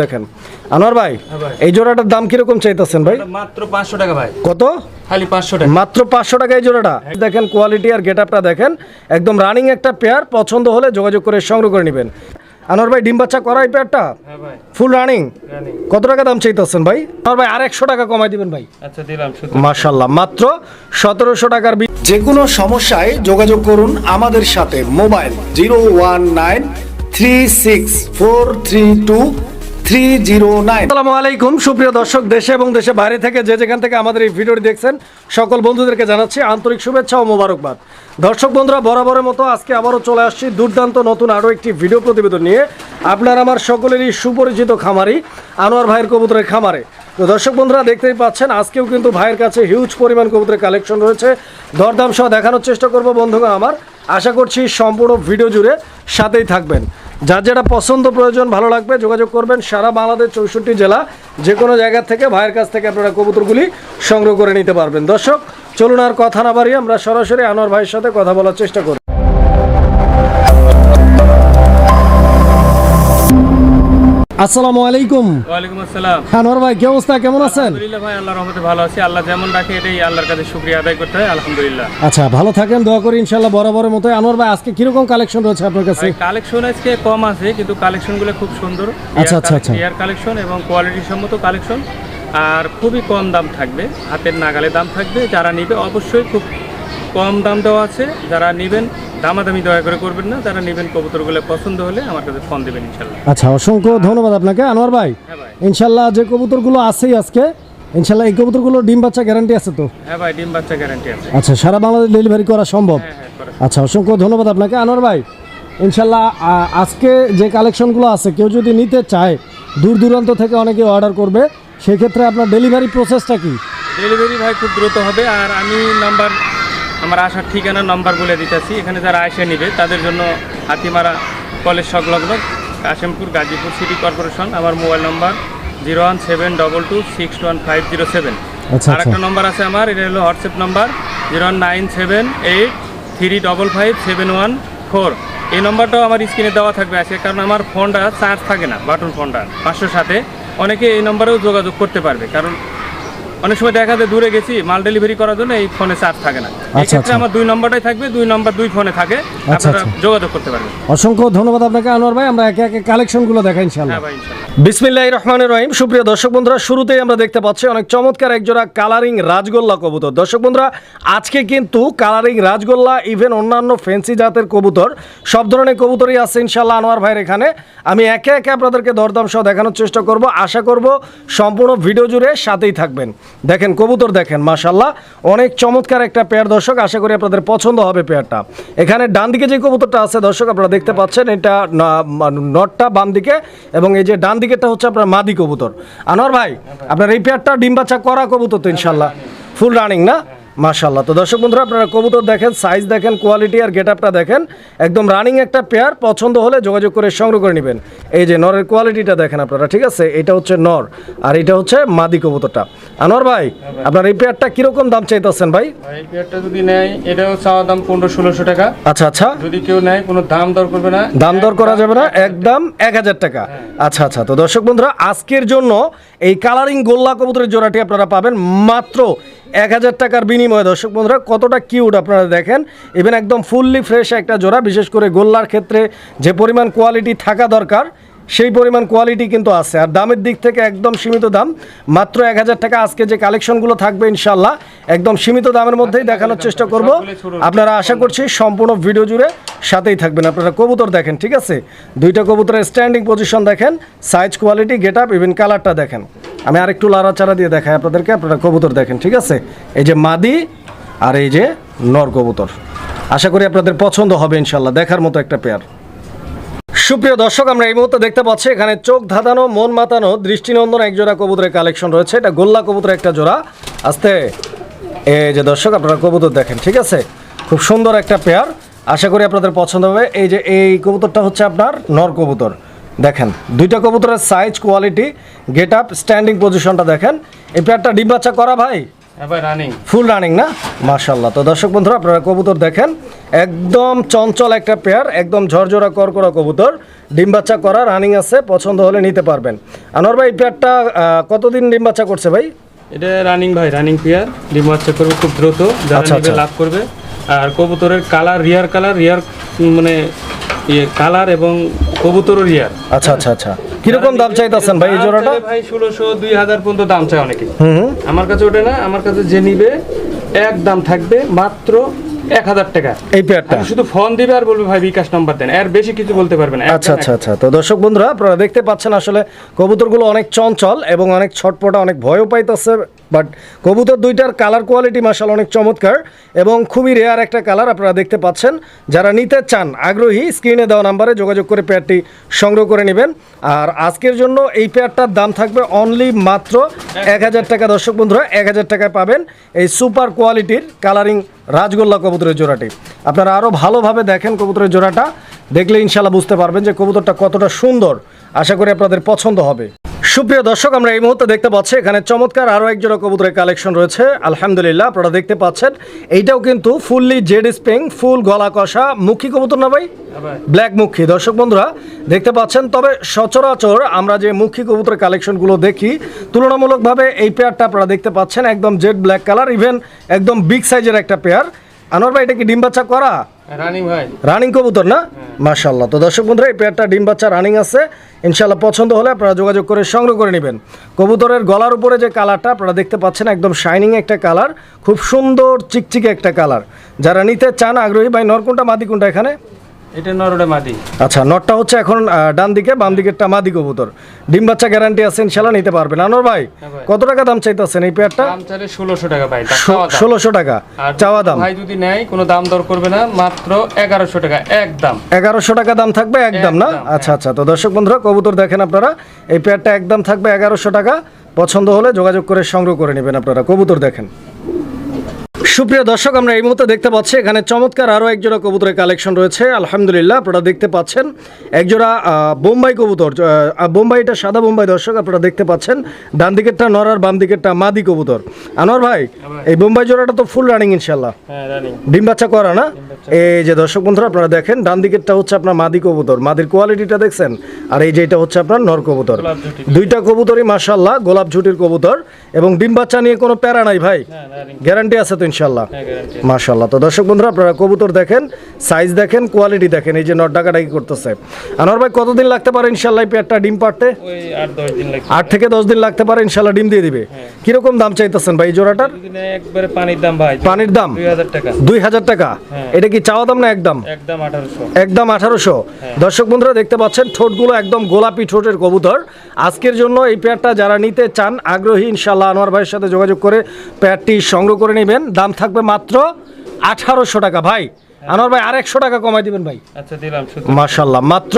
দেখেন। আনোয়ার ভাই হ্যাঁ এই জোড়াটার দাম কীরকম চাইতেছেন ভাই? মাত্র পাঁচশো টাকা ভাই। কত? খালি পাঁচশো টাকা। মাত্র পাঁচশো টাকা এই জোড়াটা। দেখেন কোয়ালিটি আর গেট আপটা দেখেন। একদম রানিং একটা পেয়ার পছন্দ হলে যোগাযোগ করে সংগ্রহ করে নেবেন। আনোয়ার ভাই ডিম বাচ্চা করা এই পেয়ারটা হ্যাঁ ফুল রানিং রানিং কত টাকা দাম চাইতেছেন ভাই? আনোয়ার ভাই আর একশো টাকা কমাই দিবেন ভাই। আচ্ছা দিলাম মাশাল্লাহ মাত্র সতেরোশো টাকার যে কোনো সমস্যায় যোগাযোগ করুন আমাদের সাথে। Mobile zero one nine three six four three two three zero nine আসসালামু আলাইকুম, সুপ্রিয় দর্শক, দেশে এবং দেশে বাইরে থেকে যে যেখান থেকে আমাদের এই দেখছেন, সকল বন্ধুদেরকে জানাচ্ছি আন্তরিক ও মোবারকবাদ। বন্ধুরা, বরাবরের মতো আজকে আবারও চলে আসছি দুর্দান্ত নতুন আরও একটি ভিডিও প্রতিবেদন নিয়ে। আপনার আমার সকলেরই সুপরিচিত খামারি, আনোয়ার ভাইয়ের কবুতরের খামারে। তো দর্শক বন্ধুরা, দেখতেই পাচ্ছেন, আজকেও কিন্তু ভাইয়ের কাছে হিউজ পরিমাণ কবুতরের কালেকশন রয়েছে। দরদাম সহ দেখানোর চেষ্টা করব বন্ধুগণ আমার। আশা করছি সম্পূর্ণ ভিডিও জুড়ে সাথেই থাকবেন। যার যেটা পছন্দ প্রয়োজন, ভালো লাগবে, যোগাযোগ করবেন সারা বাংলাদেশ চৌষট্টি জেলা। যে কোনো জায়গা থেকে, ভাইয়ের কাছ থেকে আপনারা কবুতরগুলি সংগ্রহ করে নিতে পারবেন। দর্শক, চলুন আর কথা না বাড়িয়ে আমরা সরাসরি আনোয়ার ভাইয়ের সাথে কথা বলার চেষ্টা করি। আসসালামু আলাইকুম। ওয়ালাইকুম আসসালাম। আনোয়ার ভাই কি অবস্থা? কেমন আছেন? আলহামদুলিল্লাহ ভাই আল্লাহর রহমতে ভালো আছি। আল্লাহ যেমন রাখে এটাই আল্লাহর কাছে শুকরিয়া আদায় করতে হয় আলহামদুলিল্লাহ। আচ্ছা ভালো থাকেন দোয়া করি ইনশাল্লাহ বরাবরের মতো। আনোয়ার ভাই আজকে কীরকম কালেকশন রয়েছে আপনার কাছে? কালেকশন আজকে কম আছে কিন্তু কালেকশনগুলো খুব সুন্দর। আচ্ছা, আচ্ছা, আচ্ছা। ইয়ার কালেকশন এবং কোয়ালিটি সম্মত কালেকশন আর খুবই কম দাম থাকবে হাতের নাগালে দাম থাকবে। যারা নিবে অবশ্যই খুব কম দাম দেওয়া আছে। যারা নেবেন দামাদামি দয়া করে করবেন না। যারা নেবেন কবুতরগুলো পছন্দ হলে আমার কাছে ফোন দেবেন ইনশাল্লাহ। আচ্ছা অসংখ্য ধন্যবাদ আপনাকে। আনোয়ার ভাই হ্যাঁ ইনশাল্লাহ যে কবুতরগুলো আছেই আজকে ইনশাল্লাহ এই কবুতরগুলো ডিম বাচ্চা গ্যারান্টি আছে তো? হ্যাঁ ভাই ডিম বাচ্চা গ্যারান্টি আছে। আচ্ছা সারা বাংলাদেশ ডেলিভারি করা সম্ভব? হ্যাঁ হ্যাঁ করে আচ্ছা অসংখ্য ধন্যবাদ আপনাকে। আনোয়ার ভাই ইনশাল্লাহ আজকে যে কালেকশনগুলো আছে কেউ যদি নিতে চায় দূর দূরান্ত থেকে অনেকে অর্ডার করবে। সেক্ষেত্রে আপনার ডেলিভারি প্রসেসটা কি? ডেলিভারি ভাই খুব দ্রুত হবে। আর আমি নাম্বার আমার আসার ঠিকানা নম্বর বলে দিতেছি। এখানে যারা আয়সা নিবে তাদের জন্য হাতিমারা কলেজ সংলগ্ন কাশিমপুর গাজীপুর সিটি কর্পোরেশন। আমার mobile number zero one seven double two six one five zero seven. আচ্ছা, আর একটা নম্বর আছে আমার এটা হলো WhatsApp number zero one nine seven eight three double five seven one four. এই নম্বরটাও আমার স্ক্রিনে দেওয়া থাকবে আজকে কারণ আমার ফোনটা চার্জ থাকে না বাটন ফোনটা পাঁচশো সাথে। অনেকে এই নম্বরেও যোগাযোগ করতে পারবে কারণ অনেক সময় দেখা যায় দূরে গেছি মাল ডেলিভারি করার জন্য এই ফোনে চার্জ থাকে না। এক্ষেত্রে আচ্ছা। আমার দুই নম্বরটাই থাকবে দুই নম্বর দুই ফোনে থাকে। আচ্ছা, আপনারা আচ্ছা। যোগাযোগ করতে পারবেন। অসংখ্য ধন্যবাদ আপনাকে আনোয়ার ভাই। আমরা একে একে কালেকশনগুলো দেখাই ইনশাল্লাহ হ্যাঁ ভাই ইনশাল্লাহ বিসমিল্লাহ রহমানের রহিম। সুপ্রিয় দর্শক বন্ধুরা শুরুতেই আমরা দেখতে পাচ্ছি অনেক চমৎকার একজোড়া কালারিং রাজগোল্লা কবুতর। দর্শক বন্ধুরা আজকে কিন্তু কালারিং রাজগোল্লা ইভেন অন্যান্য ফ্যান্সি জাতের কবুতর সব ধরনের কবুতরই আছে ইনশাল্লাহ আনোয়ার ভাইয়ের এখানে। আমি একে একে আপনাদেরকে দরদাম সহ দেখানোর চেষ্টা করব। আশা করব সম্পূর্ণ ভিডিও জুড়ে সাথেই থাকবেন। দেখেন, কবুতর দেখেন মাশাল্লাহ অনেক চমৎকার একটা পেয়ার দর্শক, আশা করি আপনাদের পছন্দ হবে পেয়ারটা এখানে ডান দিকে যে কবুতরটা আছে দর্শক, আপনারা দেখতে পাচ্ছেন, এটা নটটা বাম দিকে, এবং এই যে ডান দিকেরটা হচ্ছে আপনার মাদি কবুতর। আনোয়ার ভাই, আপনার এই পেয়ারটা ডিম বাচ্চা করা কবুতর তো ইনশাল্লাহ ফুল রানিং না? মাশাল্লাহ তো দর্শক বন্ধুরা আপনারা কবুতর দেখেন সাইজ দেখেন কোয়ালিটি আর গেট আপটা দেখেন। একদম রানিং একটা পেয়ার পছন্দ হলে যোগাযোগ করে সংগ্রহ করে নেবেন। এই যে নরের কোয়ালিটিটা দেখেন আপনারা ঠিক আছে? এটা হচ্ছে নর আর এটা হচ্ছে মাদি কবুতরটা। আনোয়ার ভাই আপনার এই পেয়ারটা কীরকম দাম চাইতেছেন ভাই? এই পেয়ারটা যদি নেয় এটাও চাওয়া দাম পনেরো ষোলোশো টাকা। আচ্ছা আচ্ছা। যদি কেউ নেয় কোনো দাম দর করবে না। দাম দর করা যাবে না একদম এক হাজার টাকা। আচ্ছা আচ্ছা। তো দর্শক বন্ধুরা আজকের জন্য এই কালারিং গোল্লা কবুতরের জোড়াটি আপনারা পাবেন মাত্র এক হাজার টাকার বিনিময়ে, দর্শক বন্ধুরা, কতটা কিউট আপনারা দেখেন। ইভেন একদম ফুললি ফ্রেশ একটা জোড়া, বিশেষ করে গোল্লার ক্ষেত্রে যে পরিমাণ কোয়ালিটি থাকা দরকার। সেই পরিমাণ কোয়ালিটি কিন্তু আছে। আর দামের দিক থেকে একদম সীমিত দাম। মাত্র এক হাজার টাকা আজকে যে কালেকশনগুলো থাকবে ইনশাল্লাহ একদম সীমিত দামের মধ্যেই দেখানোর চেষ্টা করব। আপনারা আশা করছি সম্পূর্ণ ভিডিও জুড়ে সাথেই থাকবেন। আপনারা কবুতর দেখেন ঠিক আছে? দুইটা কবুতরের স্ট্যান্ডিং পজিশন দেখেন size quality get up even কালারটা দেখেন। আমি আরেকটু লাড়াচাড়া দিয়ে দেখাই আপনাদেরকে আপনারা কবুতর দেখেন ঠিক আছে? এই যে মাদি আর এই যে নর কবুতর। আশা করি আপনাদের পছন্দ হবে ইনশাল্লাহ দেখার মতো একটা পেয়ার সুপ্রিয় দর্শক আমরা এই মুহূর্তে দেখতে পাচ্ছি এখানে চোখ ধাঁধানো মন মাতানো দৃষ্টিনন্দন এক জোড়া কবুতরের কালেকশন রয়েছে। এটা গোল্লা কবুতরের একটা জোড়া। আস্তে এই যে দর্শক আপনারা কবুতর দেখেন ঠিক আছে? খুব সুন্দর একটা পেয়ার। আশা করি আপনাদের পছন্দ হবে। এই যে এই কবুতরটা হচ্ছে আপনার নর কবুতর। দেখেন দুইটা কবুতরের size quality get up standing পজিশনটা দেখেন। এই পেয়ারটা ডিম বাচ্চা করা ভাই? হ্যাঁ ভাই রানিং ফুল রানিং না? মাশাল্লাহ তো দর্শক বন্ধুরা আপনারা কবুতর দেখেন। একদম চঞ্চল একটা পেয়ার একদম ঝরঝরা করকরা কবুতর। ডিম বাচ্চা করা রানিং আছে পছন্দ হলে নিতে পারবেন। আনোয়ার ভাই পেয়ারটা কতদিন ডিম বাচ্চা করছে ভাই? এটা রানিং ভাই রানিং পেয়ার ডিম বাচ্চা করবে খুব দ্রুত যারা আচ্ছা, আচ্ছা। লাভ করবে। আর কবুতরের কালার রিয়ার কালার রিয়ার মানে ইয়ে কালার এবং কবুতরের রিয়ার আচ্ছা আচ্ছা আচ্ছা। কীরকম দাম চাইতেছেন ভাই এই জোড়াটা? ভাই ষোলোশো দুই হাজার পর্যন্ত দাম চায় অনেকে। আমার কাছে ওটা না আমার কাছে যে নিবে এক দাম থাকবে মাত্র এক হাজার টাকা। এই পেয়ারটা শুধু ফোন দিবে আর বলবে ভাই বিকাশ নাম্বার দেন। এর বেশি কিছু বলতে পারবে না আচ্ছা আচ্ছা আচ্ছা। তো দর্শক বন্ধুরা আপনারা দেখতে পাচ্ছেন আসলে কবুতরগুলো অনেক চঞ্চল এবং অনেক ছটপটা অনেক ভয়ও পাইতেছে বাট কবুতর দুইটার কালার কোয়ালিটি মাসাল অনেক চমৎকার এবং খুবই রেয়ার একটা কালার আপনারা দেখতে পাচ্ছেন। যারা নিতে চান আগ্রহী স্ক্রিনে দেওয়া নাম্বারে যোগাযোগ করে পেয়ারটি সংগ্রহ করে নেবেন। আর আজকের জন্য এই পেয়ারটার দাম থাকবে অনলি মাত্র এক হাজার টাকা। দর্শক বন্ধুরা এক হাজার টাকায় পাবেন এই সুপার কোয়ালিটির কালারিং রাজগোল্লা কবুতরের জোড়াটি। আপনারা আরও ভালোভাবে দেখেন কবুতরের জোড়াটা। দেখলে ইনশাল্লাহ বুঝতে পারবেন যে কবুতরটা কতটা সুন্দর। আশা করি আপনাদের পছন্দ হবে। সুপ্রিয় দর্শক আমরা এই মুহূর্তে দেখতে পাচ্ছি এখানে চমৎকার আরও এক জোড়া কবুতরের কালেকশন রয়েছে। আলহামদুলিল্লাহ আপনারা দেখতে পাচ্ছেন। এইটাও কিন্তু ফুললি জেড স্প্রিং ফুল গলা কষা মুখী কবুতর না ভাই? ভাই। ব্ল্যাক মুখী। দর্শক বন্ধুরা দেখতে পাচ্ছেন তবে সচরাচর আমরা যে মুখী কবুতরের কালেকশনগুলো দেখি তুলনামূলকভাবে এই পেয়ারটা আপনারা দেখতে পাচ্ছেন একদম জেড ব্ল্যাক কালার ইভেন একদম বিগ সাইজের একটা পেয়ার। আনোয়ার ভাই এটা কি ডিম বাচ্চা করা? রানিং কবুতর না? মাশাল্লাহ তো দর্শক বন্ধুরা এই পেয়ারটা ডিম বাচ্চা রানিং আছে। ইনশাল্লাহ পছন্দ হলে আপনারা যোগাযোগ করে সংগ্রহ করে নেবেন। কবুতরের গলার উপরে যে কালারটা আপনারা দেখতে পাচ্ছেন একদম শাইনিং একটা কালার খুব সুন্দর চিকচিকে একটা কালার যারা নিতে চান আগ্রহী ভাই নরকুনটা মাদি কোনটা এখানে? এটা নরডে মাদি। আচ্ছা নটটা হচ্ছে এখন ডান দিকে বাম দিকেরটা মাদি কবুতর। ডিম বাচ্চা গ্যারান্টি আছে ইনশাল্লাহ নিতে পারবেন। আনোর ভাই ভাই। কত টাকা দাম চাইতেছেন এই পেয়ারটা? দাম চাইলে ষোলোশো টাকা ভাই। ষোলোশো টাকা চাওয়া দাম। ভাই যদি নেয় কোনো দাম দর করবে না মাত্র এগারোশো টাকা একদম এগারোশো টাকা দাম থাকবে একদম না? আচ্ছা আচ্ছা তো দর্শক বন্ধুরা কবুতর দেখেন আপনারা এই পেয়ারটা একদম থাকবে এগারোশো টাকা। পছন্দ হলে যোগাযোগ করে সংগ্রহ করে নেবেন আপনারা। কবুতর দেখেন। সুপ্রিয় দর্শক আমরা এই মুহূর্তে দেখতে পাচ্ছি এখানে চমৎকার আরও একজোড়া কবুতরের কালেকশন রয়েছে। আলহামদুলিল্লাহ আপনারা দেখতে পাচ্ছেন একজোড়া বোম্বাই কবুতর বোম্বাইটা সাদা বোম্বাই দর্শক আপনারা দেখতে পাচ্ছেন ডান দিকেরটা নরার বাম দিকেরটা মাদি কবুতর। আনোয়ার ভাই এই বোম্বাই জোড়াটা তো ফুল রানিং ইনশাল্লাহ ডিম বাচ্চা করা না? এই যে দর্শক বন্ধুরা আপনারা দেখেন ডান দিকেরটা হচ্ছে আপনার মাদি কবুতর। মাদির কোয়ালিটিটা দেখছেন আর এই যে এটা হচ্ছে আপনার নর কবুতর। দুইটা কবুতরই মাশাল্লাহ গোলাপ ঝুটির কবুতর এবং ডিম বাচ্চা নিয়ে কোনো প্যারা নাই ভাই। গ্যারান্টি আছে তো ইনশাল্লাহ হ্যাঁ গ্যারান্টি মাশাল্লাহ তো দর্শক বন্ধুরা আপনারা কবুতর দেখেন সাইজ দেখেন কোয়ালিটি দেখেন এই যে নট ডাকাডাকি করতেছে। আনোয়ার ভাই কতদিন লাগতে পারে ইনশাল্লাহ এই পেয়ারটা ডিম পারতে আট থেকে দশ দিন লাগতে পারে ইনশাল্লাহ ডিম দিয়ে দিবে। কীরকম দাম চাইতেছেন ভাই জোড়াটার? একবারে পানির দাম ভাই। পানির দাম? দুই হাজার টাকা। হ্যাঁ। এটা কি চাওয়া দাম না একদম? একদম আঠারোশো। একদম আঠারোশো। দর্শক বন্ধুরা দেখতে পাচ্ছেন ঠোঁটগুলো একদম গোলাপি ঠোঁটের কবুতর। আজকের জন্য এই পেয়ারটা যারা নিতে চান আগ্রহী ইনশাল্লাহ আনোয়ার ভাইয়ের সাথে যোগাযোগ করে পেয়ারটি সংগ্রহ করে নেবেন। দাম থাকবে মাত্র আঠারোশো টাকা ভাই। আনোয়ার ভাই আর একশো টাকা কমাই দিবেন ভাই। আচ্ছা দিলাম মাশাল্লাহ মাত্র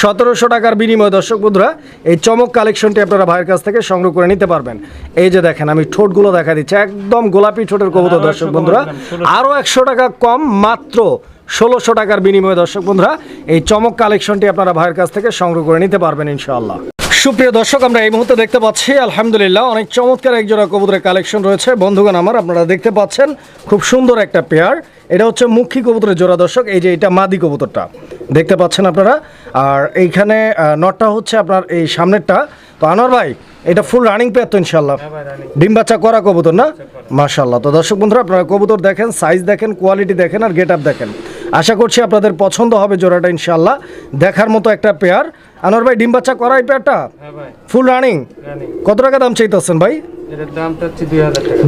সতেরোশো টাকার বিনিময়ে দর্শক বন্ধুরা এই চমক কালেকশনটি আপনারা ভাইয়ের কাছ থেকে সংগ্রহ করে নিতে পারবেন। এই যে দেখেন আমি ঠোঁটগুলো দেখা দিচ্ছি একদম গোলাপি ঠোঁটের কবুতর দর্শক 100 বন্ধুরা। কমাই দিলাম, 1600 আরও একশো টাকা কম মাত্র ষোলোশো টাকার বিনিময়ে দর্শক বন্ধুরা এই চমক কালেকশনটি আপনারা ভাইয়ের কাছ থেকে সংগ্রহ করে নিতে পারবেন ইনশাআল্লাহ। সুপ্রিয় দর্শক আমরা এই মুহূর্তে দেখতে পাচ্ছি আলহামদুলিল্লাহ অনেক চমৎকার একজোড়া কবুতরের কালেকশন রয়েছে। বন্ধুগণ আমার আপনারা দেখতে পাচ্ছেন খুব সুন্দর একটা পেয়ার। এটা হচ্ছে মুখী কবুতরের জোড়া দর্শক এই যে এটা মাদি কবুতরটা। দেখতে পাচ্ছেন আপনারা? আর এইখানে নটটা হচ্ছে আপনার এই সামনেরটা। তো আনোয়ার ভাই এটা ফুল রানিং পেয়ার তো ইনশাল্লাহ হ্যাঁ ডিম বাচ্চা করা কবুতর না? মাশাল্লাহ তো দর্শক বন্ধুরা আপনারা কবুতর দেখেন সাইজ দেখেন কোয়ালিটি দেখেন আর গেট আপ দেখেন। আশা করছি আপনাদের পছন্দ হবে জোড়াটা ইনশাল্লাহ দেখার মতো একটা পেয়ার আনোয়ার ভাই ডিম বাচ্চা করাই পেয়ারটা হ্যাঁ ফুল রানিং কত টাকা দাম চাইতেছেন ভাই?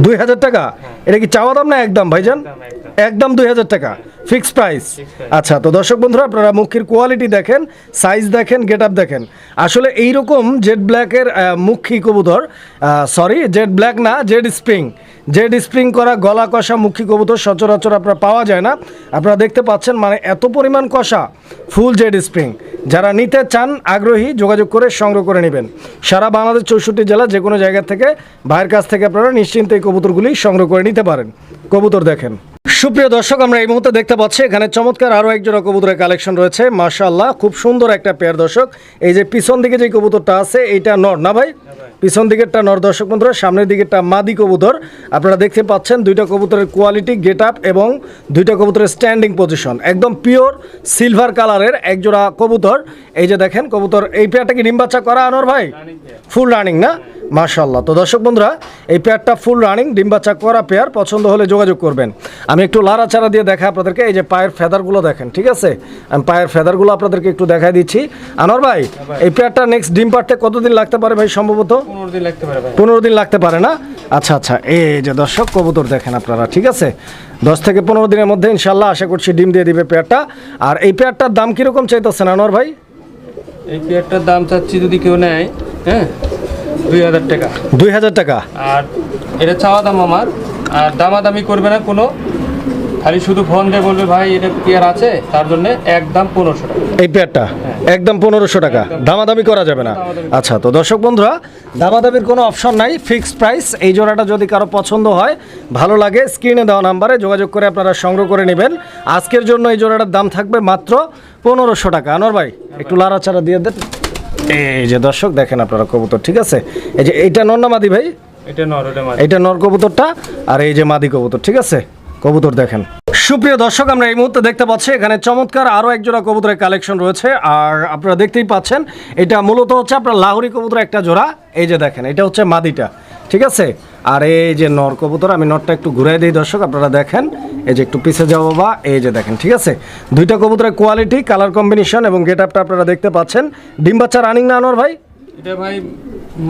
দুই হাজার টাকা। টাকা? এটা কি চাওয়া দাম না একদম ভাইজান? দাম একদম। একদম দুই হাজার টাকা। ফিক্সড প্রাইস আচ্ছা তো দর্শক বন্ধুরা আপনারা মুখের কোয়ালিটি দেখেন সাইজ দেখেন গেট আপ দেখেন। আসলে এইরকম জেড ব্ল্যাকের মুখী কবুতর সরি জেড ব্ল্যাক না জেড স্প্রিং জেড স্প্রিং করা, গলা কষা, মুখী কবুতর সচরাচর আপনারা পাওয়া যায় না। আপনারা দেখতে পাচ্ছেন মানে এত পরিমাণ কষা, ফুল জেড স্প্রিং। যারা নিতে চান, আগ্রহী, যোগাযোগ করে সংগ্রহ করে নেবেন। সারা বাংলাদেশ চৌষট্টি জেলা, যে কোনো জায়গা থেকে, ভাইয়ের কাছ থেকে আপনারা নিশ্চিন্তে এই কবুতরগুলি সংগ্রহ করে নিতে পারেন। কবুতর দেখেন। সুপ্রিয় দর্শক আমরা এই মুহূর্তে দেখতে পাচ্ছি এখানে চমৎকার আরও একজোড়া কবুতরের কালেকশন রয়েছে মাশাআল্লাহ খুব সুন্দর একটা পেয়ার দর্শক। এই যে পিছন দিকে যে কবুতরটা আছে এইটা নর না ভাই? পিছন দিকেরটা নর দর্শক বন্ধুরা সামনের দিকেরটা মাদি কবুতর। আপনারা দেখতে পাচ্ছেন দুইটা কবুতরের কোয়ালিটি গেট আপ এবং দুইটা কবুতরের স্ট্যান্ডিং পজিশন একদম পিওর সিলভার কালারের একজোড়া কবুতর। এই যে দেখেন কবুতর এই পেয়ারটা কি ডিম বাচ্চা করা আনোর ভাই? ফুল রানিং না? মাশাল্লাহ তো দর্শক বন্ধুরা এই পেয়ারটা ফুল রানিং ডিম বাচ্চা করা পেয়ার পছন্দ হলে যোগাযোগ করবেন। আমি একটু লাড়াচাড়া দিয়ে দেখা আপনাদেরকে এই যে পায়ের ফেদারগুলো দেখেন ঠিক আছে? আমি পায়ের ফেদারগুলো আপনাদেরকে একটু দেখাই দিচ্ছি। আনোয়ার ভাই এই পেয়ারটা নেক্সট ডিম পাড়তে কতদিন লাগতে পারে ভাই সম্ভবত? পনেরো দিন লাগতে পারে পনেরো দিন লাগতে পারে না? আচ্ছা আচ্ছা এই যে দর্শক কবুতর দেখেন আপনারা ঠিক আছে? দশ থেকে পনেরো দিনের মধ্যে ইনশাল্লাহ আশা করছি ডিম দিয়ে দিবে পেয়ারটা আর এই পেয়ারটার দাম কীরকম চাইতেছেন আনোয়ার ভাই? এই পেয়ারটার দাম চাচ্ছি যদি কেউ নেয় হ্যাঁ দুই হাজার টাকা। দুই হাজার টাকা। আর এটা চাওয়া দাম আমার আর দামাদামি করবে না কোনো খালি শুধু ফোন দিয়ে বলবে ভাই এটা পেয়ার আছে? তার জন্য একদম পনেরোশো টাকা। এই পেয়ারটা একদম পনেরোশো টাকা। দামাদামি করা যাবে না। আচ্ছা তো দর্শক বন্ধুরা দামাদামির কোনো অপশন নাই ফিক্সড প্রাইস এই জোড়াটা যদি কারও পছন্দ হয় ভালো লাগে স্ক্রিনে দেওয়া নাম্বারে যোগাযোগ করে আপনারা সংগ্রহ করে নেবেন। আজকের জন্য এই জোড়াটার দাম থাকবে মাত্র পনেরোশো টাকা। আনোয়ার ভাই একটু লাড়াচাড়া দিয়ে দেন। এই যে দর্শক দেখেন আপনারা কবুতর ঠিক আছে? এই যে এইটা নর না মাদি ভাই? এটা নর এইটা নর কবুতরটা আর এই যে মাদি কবুতর ঠিক আছে? কবুতর দেখেন। সুপ্রিয় দর্শক, আমরা এই মুহূর্তে দেখতে পাচ্ছি, এখানে চমৎকার আরও একজোড়া কবুতরের কালেকশন রয়েছে। আর আপনারা দেখতেই পাচ্ছেন, এটা মূলত হচ্ছে আপনার লাহোরি কবুতর একটা জোড়া। এই যে দেখেন, এটা হচ্ছে মাদিটা, ঠিক আছে? আর এই যে নর কবুতর, আমি নরটা একটু ঘুরাই দিই দর্শক, আপনারা দেখেন। এই যে একটু পিছে যাব বা এই যে দেখেন, ঠিক আছে? দুইটা কবুতরের কোয়ালিটি কালার কম্বিনেশন এবং গেট আপটা আপনারা দেখতে পাচ্ছেন। ডিম বাচ্চা রানিং না, আনোয়ার ভাই? এটা ভাই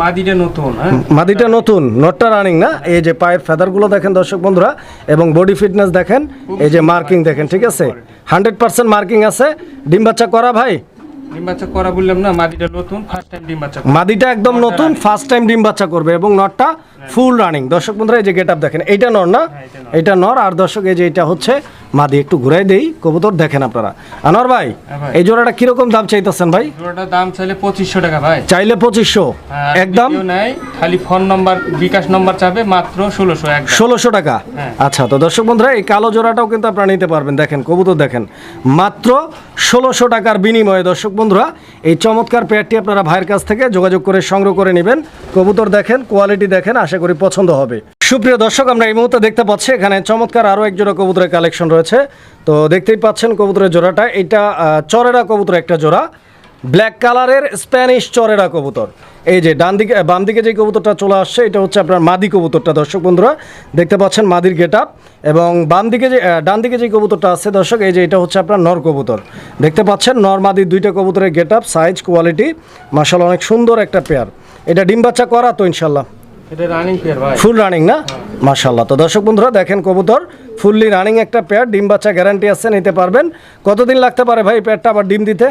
মাদিটা নতুন হ্যাঁ? মাদিটা নতুন নটটা রানিং না? এই যে পায়ের ফেদারগুলো দেখেন দর্শক বন্ধুরা এবং বডি ফিটনেস দেখেন এই যে মার্কিং দেখেন ঠিক আছে? হান্ড্রেড পার্সেন্ট মার্কিং আছে। ডিম বাচ্চা করা ভাই? ডিম বাচ্চা করা বললাম না মাদিটা নতুন ফার্স্ট টাইম ডিম বাচ্চা মাদিটা একদম নতুন ফার্স্ট টাইম ডিম বাচ্চা করবে এবং নটটা ফুল রানিং দর্শক বন্ধুরা এই যে গেট আপ দেখেন এইটা নর না? এইটা নর আর দর্শক এই যে এটা হচ্ছে মাদি একটু ঘুরাই দেই কবুতর দেখেন আপনারা। আনোয়ার ভাই হ্যাঁ এই জোড়াটা কীরকম দাম চাইতেছেন ভাই? জোড়াটার দাম চাইলে পঁচিশশো টাকা ভাই। চাইলে পঁচিশশো। আর একদম? কেউ খালি ফোন নম্বর বিকাশ নম্বর চাবে মাত্র ষোলোশো একদম। ষোলোশো টাকা? হ্যাঁ। আচ্ছা তো দর্শক বন্ধুরা এই কালো জোড়াটাও কিন্তু আপনারা নিতে পারবেন। দেখেন কবুতর দেখেন। মাত্র ষোলোশো টাকার বিনিময়ে দর্শক বন্ধুরা এই চমৎকার পেয়ারটি আপনারা ভাইয়ের কাছ থেকে যোগাযোগ করে সংগ্রহ করে নেবেন। কবুতর দেখেন কোয়ালিটি দেখেন আশা করি পছন্দ হবে। সুপ্রিয় দর্শক, আমরা এই মুহূর্তে দেখতে পাচ্ছি, এখানে চমৎকার আরও এক জোড়া কবুতরের কালেকশন রয়েছে। তো দেখতেই পাচ্ছেন কবুতরের জোড়াটা। এটা চরেরা কবুতর একটা জোড়া। ব্ল্যাক কালারের স্প্যানিশ চরেরা কবুতর। এই যে ডান দিকে বাম দিকে যে কবুতরটা চলে আসছে, এটা হচ্ছে আপনার মাদি কবুতরটা, দর্শক বন্ধুরা। দেখতে পাচ্ছেন মাদির গেট এবং বাম দিকে যে ডান দিকে যে কবুতরটা আছে, দর্শক, এই যে এটা হচ্ছে আপনার নর কবুতর। দেখতে পাচ্ছেন নর মাদির দুইটা কবুতরের গেট সাইজ, কোয়ালিটি মাসাল অনেক সুন্দর একটা পেয়ার। এটা ডিম বাচ্চা করা তো ইনশাল্লাহ এটা রানিং পেয়ার ভাই। ফুল রানিং না? মাশাল্লাহ তো দর্শক বন্ধুরা দেখেন কবুতর ফুললি রানিং একটা পেয়ার ডিম বাচ্চা গ্যারান্টি আছে নিতে পারবেন। কতদিন লাগতে পারে ভাই পেয়ারটা আবার ডিম দিতে?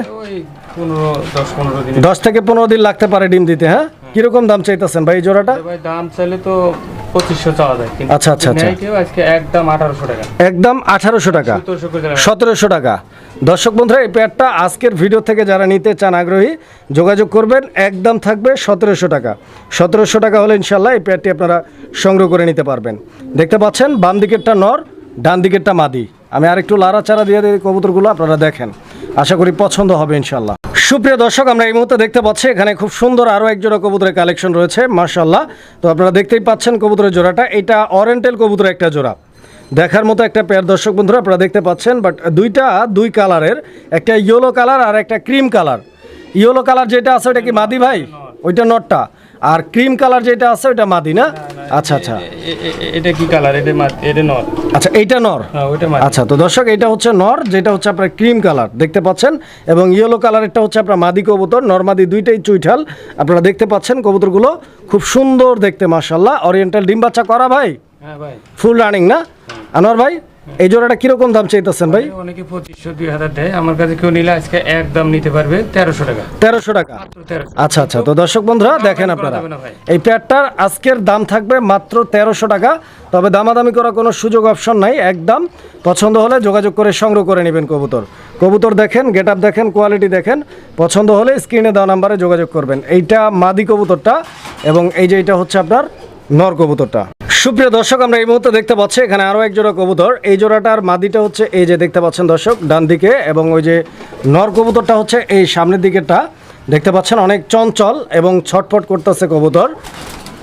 দশ থেকে পনেরো দিন লাগতে পারে ডিম দিতে হ্যাঁ? কীরকম দাম চাইতেছেন ভাই জোড়াটা? দাম চাইলে তো পঁচিশশো চাওয়া যায় আচ্ছা, আচ্ছা, আচ্ছা। একদম আঠারোশো টাকা। একদম আঠারোশো টাকা। সতেরোশো টাকা। দর্শক বন্ধুরা, এই প্যাডটা আজকের ভিডিও থেকে যারা নিতে চান আগ্রহী, যোগাযোগ করবেন, একদম থাকবে সতেরোশো টাকা। সতেরোশো টাকা হলে ইনশাল্লাহ এই প্যাডটি আপনারা সংগ্রহ করে নিতে পারবেন। দেখতে পাচ্ছেন, বাম দিকেরটা নর, ডান দিকেরটা মাদি। আমি আরেকটু লাড়াচাড়া দিয়ে দিই কবুতরগুলো, আপনারা দেখেন। আশা করি পছন্দ হবে ইনশাল্লাহ সুপ্রিয় দর্শক, আমরা এই মুহূর্তে দেখতে পাচ্ছি, এখানে খুব সুন্দর আরও এক জোড়া কবুতরের কালেকশন রয়েছে মার্শাল্লাহ তো আপনারা দেখতেই পাচ্ছেন কবুতরের জোড়াটা, এটা অরেন্টেল কবুতরের একটা জোড়া। দেখার মতো একটা পেয়ার দর্শক বন্ধুরা আপনারা দেখতে পাচ্ছেন বাট দুইটা দুই কালারের একটা ইয়েলো কালার আর একটা ক্রিম কালার ইয়েলো কালার যেটা আছে ওটা কি মাদি ভাই? ওইটা নটটা আর ক্রিম কালার যেটা আছে ওইটা মাদি না? আচ্ছা আচ্ছা। এটা কি কালার এটা এটা নর আচ্ছা এইটা নর হ্যাঁ মাদি। আচ্ছা তো দর্শক এটা হচ্ছে নর যেটা হচ্ছে আপনার ক্রিম কালার দেখতে পাচ্ছেন? এবং ইয়েলো কালারেরটা হচ্ছে আপনার মাদি কবুতর নরমাদি দুইটাই চুইঠাল। আপনারা দেখতে পাচ্ছেন কবুতরগুলো খুব সুন্দর দেখতে মাশাল্লাহ অরিয়েন্টাল ডিম বাচ্চা করা ভাই? হ্যাঁ ভাই। ফুল রানিং না? আনোয়ার ভাই এই জোড়াটা কীরকম দাম চাইতেছেন ভাই? অনেকে পঁচিশশো দুই হাজার দেয়। আমার কাছে কেউ নিলে আজকে একদম নিতে পারবে তেরোশো টাকা। তেরোশো টাকা। আচ্ছা আচ্ছা। তো দর্শক বন্ধুরা দেখেন আপনারা। এই প্যাডটার আজকের দাম থাকবে মাত্র তেরোশো টাকা। তবে দামাদামি করার কোনো সুযোগ অপশন নাই একদম পছন্দ হলে যোগাযোগ করে সংগ্রহ করে নেবেন কবুতর। কবুতর দেখেন গেট আপ দেখেন কোয়ালিটি দেখেন। পছন্দ হলে স্ক্রিনে দেওয়া নাম্বারে যোগাযোগ করবেন। এইটা মাদি কবুতরটা এবং এই যে এটা হচ্ছে আপনার নর কবুতরটা। সুপ্রিয় দর্শক, আমরা এই মুহূর্তে দেখতে পাচ্ছি এখানে আরও এক জোড়া কবুতর। এই জোড়াটার মাদিটা হচ্ছে এই যে দেখতে পাচ্ছেন দর্শক, ডান দিকে, এবং ওই যে নর কবুতরটা হচ্ছে এই সামনের দিকেটা দেখতে পাচ্ছেন অনেক চঞ্চল এবং ছটফট করতেছে কবুতর।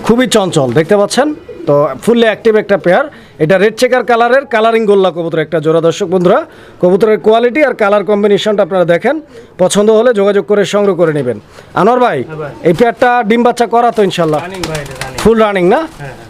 খুবই চঞ্চল, দেখতে পাচ্ছেন? তো ফুললি অ্যাক্টিভ একটা পেয়ার এটা রেড চেকার কালারের কালারিং গোল্লা কবুতর একটা জোড়া। দর্শক বন্ধুরা কবুতরের কোয়ালিটি আর কালার কম্বিনেশনটা আপনারা দেখেন। পছন্দ হলে যোগাযোগ করে সংগ্রহ করে নেবেন। আনোয়ার ভাই ভাই। এই পেয়ারটা ডিম বাচ্চা করা তো ইনশাল্লাহ ফুল রানিং না?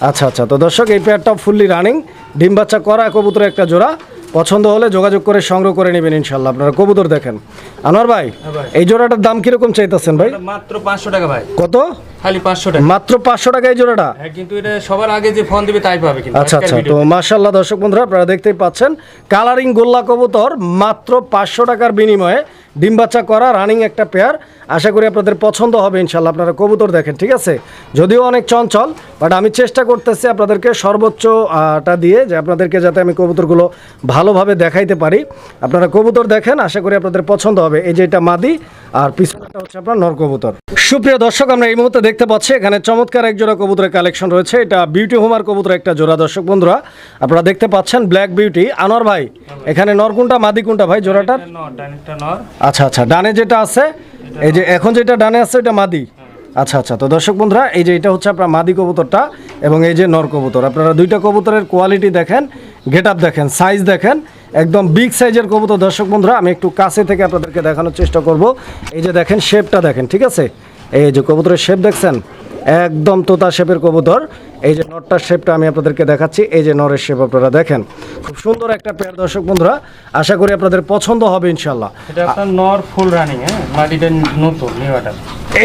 আচ্ছা আচ্ছা। তো দর্শক এই পেয়ারটা ফুললি রানিং ডিম বাচ্চা করা কবুতরের একটা জোড়া। পছন্দ হলে যোগাযোগ করে সংগ্রহ করে নেবেন ইনশাল্লাহ আপনারা কবুতর দেখেন। আনোয়ার ভাই হ্যাঁ এই জোড়াটার দাম কীরকম চাইতেছেন ভাই? মাত্র পাঁচশো টাকা ভাই। কত? খালি পাঁচশো টাকা। মাত্র পাঁচশো টাকা এই জোড়াটা? হ্যাঁ কিন্তু এটা সবার আগে যে ফোন দিবে তাই পাবে আচ্ছা আচ্ছা। তো মাশাল্লাহ দর্শক বন্ধুরা আপনারা দেখতেই পাচ্ছেন কালারিং গোল্লা কবুতর মাত্র পাঁচশো টাকার বিনিময়ে ডিম বাচ্চা করা রানিং একটা পেয়ার আশা করি আপনাদের পছন্দ হবে ইনশাল্লাহ। আপনারা কবুতর দেখেন ঠিক আছে? যদিও অনেক চঞ্চল বাট আমি চেষ্টা করতেছি আপনাদেরকে সর্বোচ্চ টা দিয়ে যে আপনাদেরকে যাতে আমি কবুতরগুলো ভালোভাবে দেখাইতে পারি। আপনারা কবুতর দেখেন আশা করি আপনাদের পছন্দ হবে। এই যে এটা মাদি আর পিছনটা হচ্ছে আপনার নর কবুতর। সুপ্রিয় দর্শক আমরা এই মুহূর্তে দেখতে পাচ্ছি এখানে চমৎকার এক জোড়া কবুতরের কালেকশন রয়েছে। এটা বিউটি হোমার কবুতর একটা জোড়া দর্শক বন্ধুরা। আপনারা দেখতে পাচ্ছেন ব্ল্যাক বিউটি আনোয়ার ভাই। এখানে নর কোনটা মাদি কোনটা ভাই জোড়াটার? নর ডানেরটা নর। আচ্ছা আচ্ছা ডানে যেটা আছে এই যে এখন যেটা ডানে আছে এটা মাদি। আচ্ছা আচ্ছা। তো দর্শক বন্ধুরা এই যে এটা হচ্ছে আপনার মাদি কবুতরটা এবং এই যে নর কবুতর। আপনারা দুইটা কবুতরের কোয়ালিটি দেখেন গেট আপ দেখেন সাইজ দেখেন একদম বিগ সাইজের কবুতর। দর্শক বন্ধুরা আমি একটু কাছে থেকে আপনাদেরকে দেখানোর চেষ্টা করব। এই যে দেখেন শেপটা দেখেন ঠিক আছে? এই যে কবুতরের শেপ দেখছেন? একদম তোতা শেপের কবুতর। এই যে নটটার শেপটা আমি আপনাদেরকে দেখাচ্ছি এই যে নরের শেপ আপনারা দেখেন। খুব সুন্দর একটা পেয়ার দর্শক বন্ধুরা আশা করি আপনাদের পছন্দ হবে ইনশাল্লাহ এটা আপনার নর ফুল রানিং হ্যাঁ? মাটিটা নতুন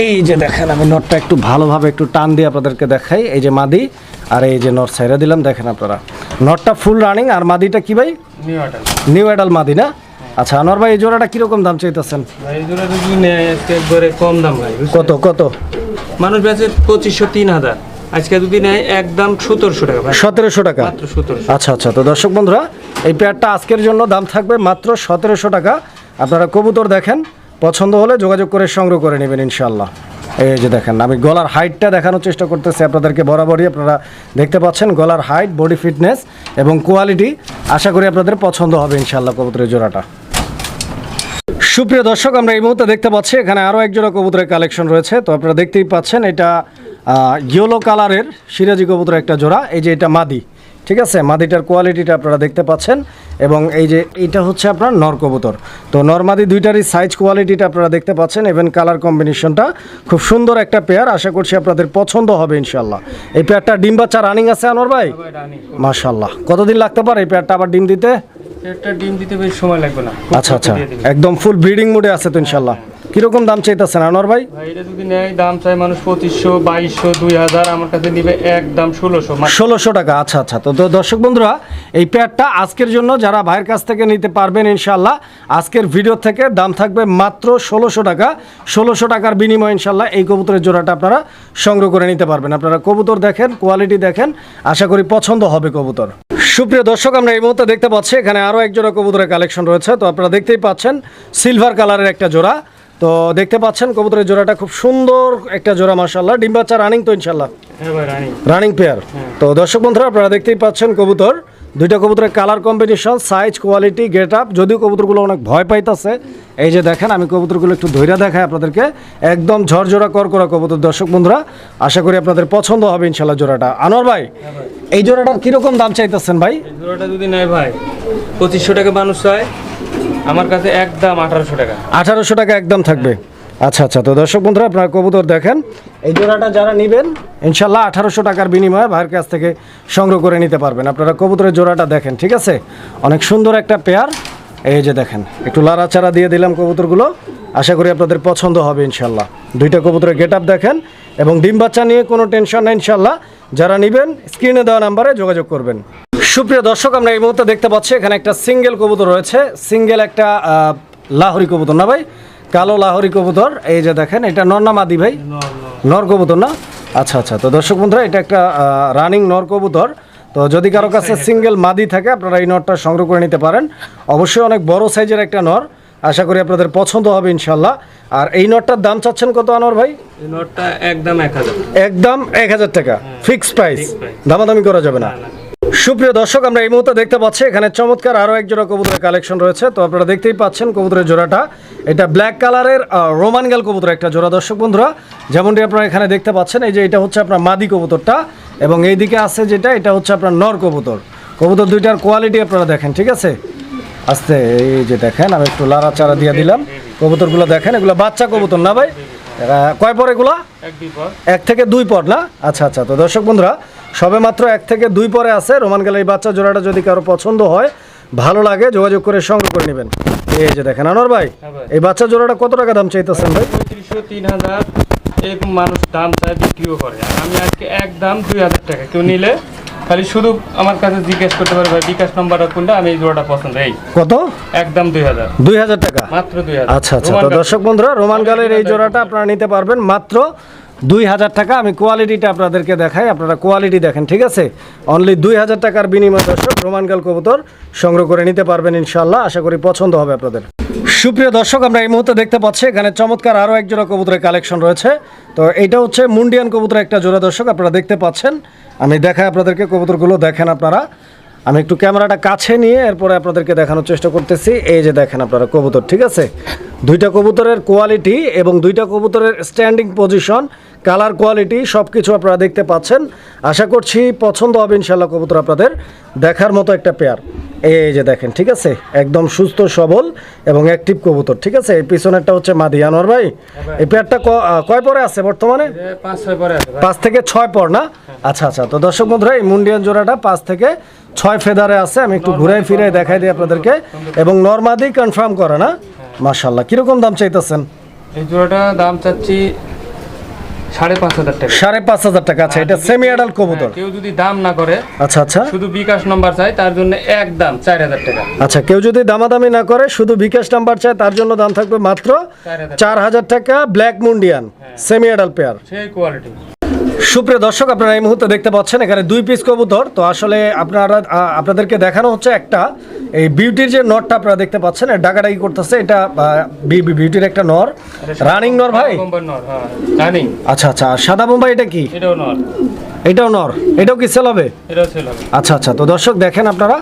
এই যে দেখেন আমি নটটা একটু ভালোভাবে একটু টান দিয়ে আপনাদেরকে দেখাই। এই যে মাদি আর এই যে নট সাইরা দিলাম দেখেন আপনারা। নটটা ফুল রানিং আর মাদিটা কি ভাই? নিউ এটা নিউ অ্যাডাল মাদি না? আচ্ছা আনোয়ার ভাই এই জোড়াটা কীরকম দাম চাইতেছেন? এই নেয় একবারে কম দাম ভাই কত কত? মানুষ বেচে পঁচিশশো তিন হাজার। আজকে যদি নেয় একদম সতেরোশো টাকা সতেরোশো টাকা? মাত্র সতেরোশো। আচ্ছা আচ্ছা তো দর্শক বন্ধুরা এই পেয়ারটা আজকের জন্য দাম থাকবে মাত্র সতেরোশো টাকা। আপনারা কবুতর দেখেন পছন্দ হলে যোগাযোগ করে সংগ্রহ করে নেবেন ইনশাল্লাহ এই যে দেখেন আমি গলার হাইটটা দেখানোর চেষ্টা করতেছি আপনাদেরকে বরাবরই আপনারা দেখতে পাচ্ছেন গলার হাইট বডি ফিটনেস এবং কোয়ালিটি। আশা করি আপনাদের পছন্দ হবে ইনশাল্লাহ কবুতরের জোড়াটা। সুপ্রিয় দর্শক আমরা এই মুহূর্তে দেখতে পাচ্ছি এখানে আরও এক জোড়া কবুতরের কালেকশন রয়েছে। তো আপনারা দেখতেই পাচ্ছেন এটা ইয়েলো কালারের সিরাজি কবুতরের একটা জোড়া। এই যে এটা মাদি ঠিক আছে? মাদিটার কোয়ালিটিটা আপনারা দেখতে পাচ্ছেন এবং এই যে এইটা হচ্ছে আপনার নর কবুতর। তো নরমাদি দুইটারই সাইজ কোয়ালিটিটা আপনারা দেখতে পাচ্ছেন এবং কালার কম্বিনেশনটা খুব সুন্দর একটা পেয়ার আশা করছি আপনাদের পছন্দ হবে ইনশাল্লাহ এই পেয়ারটা ডিম বাচ্চা রানিং আছে আনোয়ার ভাই? রানিং মাশাল্লাহ কতদিন লাগতে পারে এই পেয়ারটা আবার ডিম দিতে? একটা ডিম দিতে বেশ সময় লাগবে না। আচ্ছা আচ্ছা। একদম ফুল ব্রিডিং মোডে আছে তো ইনশাল্লাহ কীরকম দাম চাইতেছেন আনোয়ার ভাই? ভাই এটা যদি নেয় দাম চাই মানুষ পঁচিশশো বাইশশো দুই হাজার আমার কাছে নিবে একদম ষোলোশো ষোলোশো টাকা আচ্ছা আচ্ছা। তো তো দর্শক বন্ধুরা এই প্যাডটা আজকের জন্য যারা ভাইয়ের কাছ থেকে নিতে পারবেন ইনশাল্লাহ আজকের ভিডিও থেকে দাম থাকবে মাত্র ষোলোশো টাকা। ষোলোশো টাকার বিনিময়ে ইনশাল্লাহ এই কবুতরের জোড়াটা আপনারা সংগ্রহ করে নিতে পারবেন। আপনারা কবুতর দেখেন কোয়ালিটি দেখেন আশা করি পছন্দ হবে কবুতর। সুপ্রিয় দর্শক আমরা এই মুহূর্তে দেখতে পাচ্ছি এখানে আরও এক জোড়া কবুতরের কালেকশন রয়েছে। তো আপনারা দেখতেই পাচ্ছেন সিলভার কালারের একটা জোড়া। তো দেখতে পাচ্ছেন কবুতরের জোড়াটা খুব সুন্দর একটা জোড়া মার্শাল্লাহ ডিম বাচ্চা রানিং তো ইনশাল্লাহ হ্যাঁ রানিং পেয়ার তো দর্শক বন্ধুরা আপনারা দেখতেই পাচ্ছেন কবুতর। দুইটা কবুতরের colour combination size quality get up যদিও কবুতরগুলো অনেক ভয় পাইতেছে এই যে দেখেন আমি কবুতরগুলো একটু ধৈর্য দেখাই আপনাদেরকে। একদম ঝরঝরা করকরা কবুতর দর্শক বন্ধুরা। আশা করি আপনাদের পছন্দ হবে ইনশাল্লাহ জোড়াটা। আনোয়ার ভাই এই জোড়াটার কীরকম দাম চাইতেছেন ভাই? জোড়াটা যদি নেয় ভাই পঁচিশশো টাকা মানুষ চায়। আমার কাছে একদম আঠারোশো টাকা। আঠারোশো টাকা একদম থাকবে। আচ্ছা আচ্ছা তো দর্শক বন্ধুরা, আপনারা কবুতর দেখেন। এই জোড়াটা যারা নেবেন ইনশাল্লাহ আঠারোশো টাকার বিনিময়ে ভাইয়ের কাছ থেকে সংগ্রহ করে নিতে পারবেন। আপনারা কবুতরের জোড়াটা দেখেন, ঠিক আছে? অনেক সুন্দর একটা পেয়ার। এই যে দেখেন, একটু লাড়াচাড়া দিয়ে দিলাম কবুতরগুলো। আশা করি আপনাদের পছন্দ হবে ইনশাল্লাহ দুইটা কবুতরের গেট আপ দেখেন এবং ডিম বাচ্চা নিয়ে কোনো টেনশন নেই ইনশাল্লাহ যারা নেবেন, স্ক্রিনে দেওয়া নাম্বারে যোগাযোগ করবেন। সুপ্রিয় দর্শক আমরা এই মুহূর্তে দেখতে পাচ্ছি এখানে একটা সিঙ্গেল কবুতর রয়েছে। সিঙ্গেল একটা লাহরি কবুতর না ভাই? কালো লাহরি কবুতর। এই যে দেখেন এটা নর্না মাদি ভাই? নর কবুতর না? আচ্ছা আচ্ছা। তো দর্শক বন্ধুরা এটা একটা রানিং নর কবুতর। তো যদি কারও কাছে সিঙ্গেল মাদি থাকে আপনারা এই নরটা সংগ্রহ করে নিতে পারেন। অবশ্যই অনেক বড় সাইজের একটা নর। আশা করি আপনাদের পছন্দ হবে ইনশাল্লাহ আর এই নরটার দাম চাচ্ছেন কত আনোয়ার ভাই? এই নোটটা একদম এক হাজার। একদম এক হাজার টাকা। ফিক্সড প্রাইস দামাদামি করা যাবে না। সুপ্রিয় দর্শক আমরা এই মুহূর্তে দেখতে পাচ্ছি এখানে চমৎকার আরও এক জোড়া কবুতরের কালেকশন রয়েছে। তো আপনারা দেখতেই পাচ্ছেন কবুতরের জোড়াটা। এটা ব্ল্যাক কালারের রোমান গাল কবুতর একটা জোড়া দর্শক বন্ধুরা। যেমনটি আপনারা এখানে দেখতে পাচ্ছেন এই যে এটা হচ্ছে আপনার মাদি কবুতরটা এবং এই দিকে আছে যেটা এটা হচ্ছে আপনার নর কবুতর। কবুতর দুইটার কোয়ালিটি আপনারা দেখেন ঠিক আছে? আস্তে এই যে দেখেন আমি একটু লাড়া চারা দিয়ে দিলাম। কবুতরগুলো দেখেন এগুলো বাচ্চা কবুতর না ভাই? কয় পর এগুলা? এক এক থেকে দুই পর না? আচ্ছা আচ্ছা। তো দর্শক বন্ধুরা সবে মাত্র এক থেকে দুই পরে আছে। রোমান গেলে এই বাচ্চা জোড়াটা যদি কারও পছন্দ হয় ভালো লাগে যোগাযোগ করে সংগ্রহ করে নেবেন। এই যে দেখেন আনোয়ার ভাই হ্যাঁ এই বাচ্চা জোড়াটা কত টাকা দাম চাইতেছেন ভাই? পঁয়ত্রিশশো তিন হাজার এরকম মানুষ দাম চায় বিক্রিও করে। আমি আজকে এক দাম দুই হাজার টাকা। কেউ নিলে খালি শুধু আমার কাছে জিজ্ঞেস করতে পারবে ভাই বিকাশ নম্বরটা কোনটা? আমি এই জোড়াটা পছন্দ। এই কত? একদম দুই হাজার। দুই হাজার টাকা? মাত্র দুই হাজার। আচ্ছা আচ্ছা। তো দর্শক বন্ধুরা রোমান গালের এই জোড়াটা আপনারা নিতে পারবেন মাত্র দুই হাজার টাকা আমি কোয়ালিটিটা আপনাদেরকে দেখাই, আপনারা কোয়ালিটি দেখেন, ঠিক আছে? অনলি দুই হাজার টাকার বিনিময় দর্শক রোমানগাল কবুতর সংগ্রহ করে নিতে পারবেন ইনশাল্লাহ আশা করি পছন্দ হবে আপনাদের। সুপ্রিয় দর্শক, আমরা এই মুহূর্তে দেখতে পাচ্ছি, এখানে চমৎকার আরও এক জোড়া কবুতরের কালেকশন রয়েছে। তো এটা হচ্ছে মুন্ডিয়ান কবুতরের একটা জোড়া দর্শক, আপনারা দেখতে পাচ্ছেন। আমি দেখাই আপনাদেরকে কবুতরগুলো, দেখেন আপনারা। আমি একটু ক্যামেরাটা কাছে নিয়ে এরপরে আপনাদেরকে দেখানোর চেষ্টা করতেছি। এই যে দেখেন আপনারা কবুতর, ঠিক আছে? দুইটা কবুতরের কোয়ালিটি এবং দুইটা কবুতরের স্ট্যান্ডিং পজিশন কালার কোয়ালিটি সব কিছু আপনারা দেখতে পাচ্ছেন। আশা করছি পছন্দ হবে ইনশাল্লাহ কবুতর আপনাদের। দেখার মতো একটা পেয়ার এই যে দেখেন ঠিক আছে? একদম সুস্থ সবল এবং অ্যাক্টিভ কবুতর ঠিক আছে? এই পিছনেরটা হচ্ছে মাদি আনোয়ার ভাই। এই পেয়ারটা কয় পরে আছে বর্তমানে? পাঁচ থেকে ছয় পর না? আচ্ছা আচ্ছা। তো দর্শক বন্ধুরা এই মুন্ডিয়ান জোড়াটা পাঁচ থেকে ছয় ফেদারে আছে। আমি একটু ঘুরে ফিরে দেখাই দিই আপনাদেরকে। এবং নর্মাদি কনফার্ম করে না? মাশাল্লাহ কীরকম দাম চাইতেছেন? এই জোড়াটা দাম চাচ্ছি সাড়ে পাঁচ হাজার টাকা। সাড়ে পাঁচ হাজার টাকা আছে এটা সেমি অ্যাডাল্ট কবুতর। কেউ যদি দাম না করে আচ্ছা আচ্ছা। শুধু বিকাশ নম্বর চাই তার জন্য এক দাম চার হাজার টাকা। আচ্ছা কেউ যদি দামাদামি না করে শুধু বিকাশ নাম্বার চায় তার জন্য দাম থাকবে মাত্র চার হাজার চার হাজার টাকা ব্ল্যাক মুন্ডিয়ান সেমি অ্যাডাল্ট পেয়ার সেই কোয়ালিটি সুপ্রিয় দর্শক আপনারা এই মুহূর্তে দেখতে পাচ্ছেন এখানে দুই পিস কবুতর। তো আসলে আপনারা আপনাদেরকে দেখানো হচ্ছে একটা। এই বিউটির যে নরটা আপনারা দেখতে পাচ্ছেন ডাকাডাকি করতেছে। এটা বিউটির একটা নর। রানিং নর ভাই? হ্যাঁ আচ্ছা আচ্ছা সাদা বোম্বাই এটা কি? এটাও নর। এটাও নর। এটাও কি সেল হবে? এটাও সেল হবে। আচ্ছা আচ্ছা তো দর্শক দেখেন আপনারা।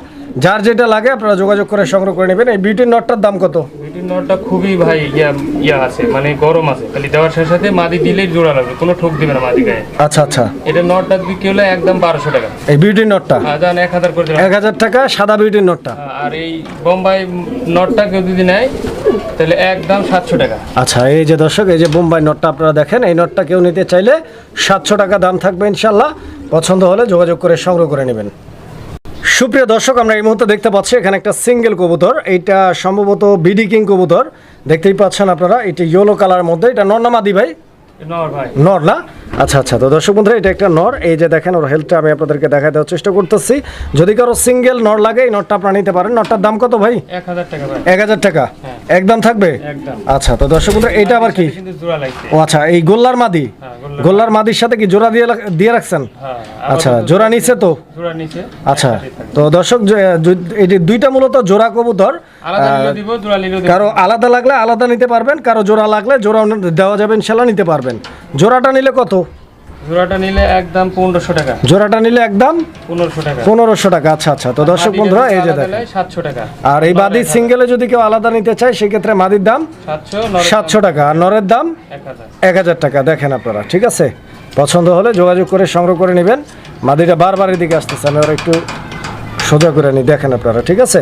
যার যেটা লাগে আপনারা যোগাযোগ করে সংগ্রহ করে নেবেন। এই বিউটির নটটার দাম কত? বিটির নটটা খুবই ভাই ইয়া ইয়া আছে মানে গরম আছে। খালি দেওয়ার সাথে সাথে মাদি দিলেই জোড়া লাগবে কোনো ঠোক দিবে না মাদি গায়ে। আচ্ছা আচ্ছা। এটা নটটা বিক্রি হলে একদম বারোশো টাকা। এই বিউটির নটটা আর এক হাজার করে দিলাম। এক হাজার টাকা সাদা বিউটির নটটা আর এই বোম্বাই নটটা কেউ যদি নেয় তাহলে একদম সাতশো টাকা। আচ্ছা এই যে দর্শক এই যে বোম্বাই নটটা আপনারা দেখেন এই নটটা কেউ নিতে চাইলে সাতশো টাকা দাম থাকবে ইনশাল্লাহ। পছন্দ হলে যোগাযোগ করে সংগ্রহ করে নেবেন। সুপ্রিয় দর্শক আমরা এই মুহূর্তে দেখতে পাচ্ছি এখানে একটা সিঙ্গেল কবুতর। এইটা সম্ভবত বিডি কিং কবুতর। দেখতেই পাচ্ছেন আপনারা এটা ইয়েলো কালার মধ্যে। এটা নর্নামাদি ভাই? নর না? আচ্ছা আচ্ছা। তো দর্শক বন্ধুরা এটা একটা নর। এই যে দেখেন ওর হেলথটা আমি আপনাদেরকে দেখা দেওয়ার চেষ্টা করতেছি। যদি কারও সিঙ্গেল নর লাগে এই নরটা আপনারা নিতে পারেন। নরটার দাম কত ভাই? এক হাজার টাকা টাকা? একদম থাকবে? আচ্ছা তো দর্শক বন্ধুরা এটা আবার কি? ও আচ্ছা এই গোল্লার মাদি? হ্যাঁ, গোল্লার মাদির সাথে কি জোড়া দিয়ে দিয়ে রাখছেন? হ্যাঁ আচ্ছা জোড়া নিচে তো? জোড়া নিচে আচ্ছা তো দর্শক যে দুইটা মূলত জোড়া কবুতর। কারও আলাদা লাগলে আলাদা নিতে পারবেন কারও জোড়া লাগলে জোড়া দেওয়া যাবে ইনশাল্লাহ নিতে পারবেন। জোড়াটা নিলে কত? জোড়াটা নিলে একদম পনেরোশো টাকা। জোড়াটা নিলে একদম পনেরোশো টাকা। পনেরোশো টাকা। আচ্ছা আচ্ছা। তো দর্শক বন্ধুরা এই যে দেখেন। টাকা। আর এই বাদির সিঙ্গেলে যদি কেউ আলাদা নিতে চায় সেক্ষেত্রে মাদির দাম সাতশো টাকা। আর নরের দাম এক হাজার টাকা। দেখেন আপনারা ঠিক আছে? পছন্দ হলে যোগাযোগ করে সংগ্রহ করে নেবেন। মাদিটা বারবার এদিকে আসতেছে আমি ওরা একটু সোজা করে নিই। দেখেন আপনারা ঠিক আছে?